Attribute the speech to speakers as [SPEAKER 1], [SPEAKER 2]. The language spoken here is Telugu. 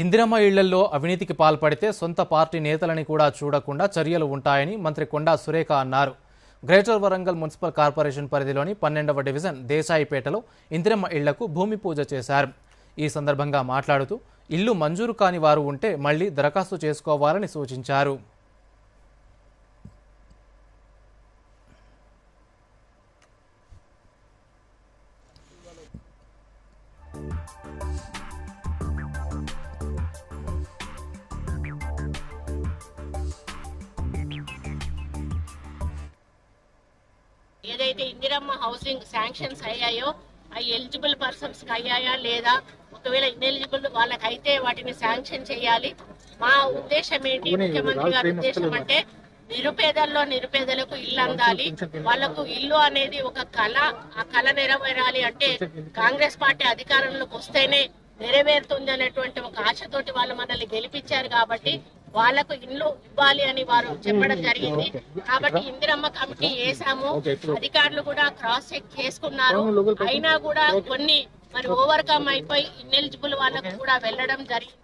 [SPEAKER 1] ఇందిరమ్మ ఇళ్ళలో అవినీతికి పాల్పడితే సొంత పార్టీ నేతలని కూడా చూడకుండా చర్యలు ఉంటాయని మంత్రి కొండా సురేఖ అన్నారు. గ్రేటర్ వరంగల్ మున్సిపల్ కార్పొరేషన్ పరిధిలోని పన్నెండవ డివిజన్ దేశాయిపేటలో ఇందిరమ్మ ఇళ్ళకు భూమి పూజ చేశారు. ఈ సందర్భంగా మాట్లాడుతూ ఇల్లు మంజూరు కాని వారు ఉంటే మళ్ళీ దరఖాస్తు చేసుకోవాలని సూచించారు.
[SPEAKER 2] ఏదైతే ఇందిరమ్మ హౌసింగ్ శాంక్షన్స్ అయ్యాయో అవి ఎలిజిబుల్ పర్సన్స్కి అయ్యాయా లేదా? ఒకవేళ ఇన్ఎలిజిబుల్ వాళ్ళకైతే వాటిని శాంక్షన్ చేయాలి. మా ఉద్దేశం ఏంటి? ముఖ్యమంత్రి గారి ఉద్దేశం అంటే నిరుపేదల్లో నిరుపేదలకు ఇల్లు అందాలి. వాళ్ళకు ఇల్లు అనేది ఒక కళ ఆ కళ నెరవేరాలి అంటే కాంగ్రెస్ పార్టీ అధికారంలోకి వస్తేనే నెరవేరుతుంది అనేటువంటి ఒక ఆశతోటి వాళ్ళు మనల్ని గెలిపించారు కాబట్టి వాళ్ళకు ఇల్లు ఇవ్వాలి అని వారు చెప్పడం జరిగింది. కాబట్టి ఇందిరమ్మ కమిటీ వేసాము అధికారులు కూడా క్రాస్ చెక్ చేసుకున్నారు. అయినా కూడా కొన్ని మరి ఓవర్కమ్ అయిపోయి ఇన్ఎలిజిబుల్ వాళ్ళకు కూడా వెళ్ళడం జరిగింది.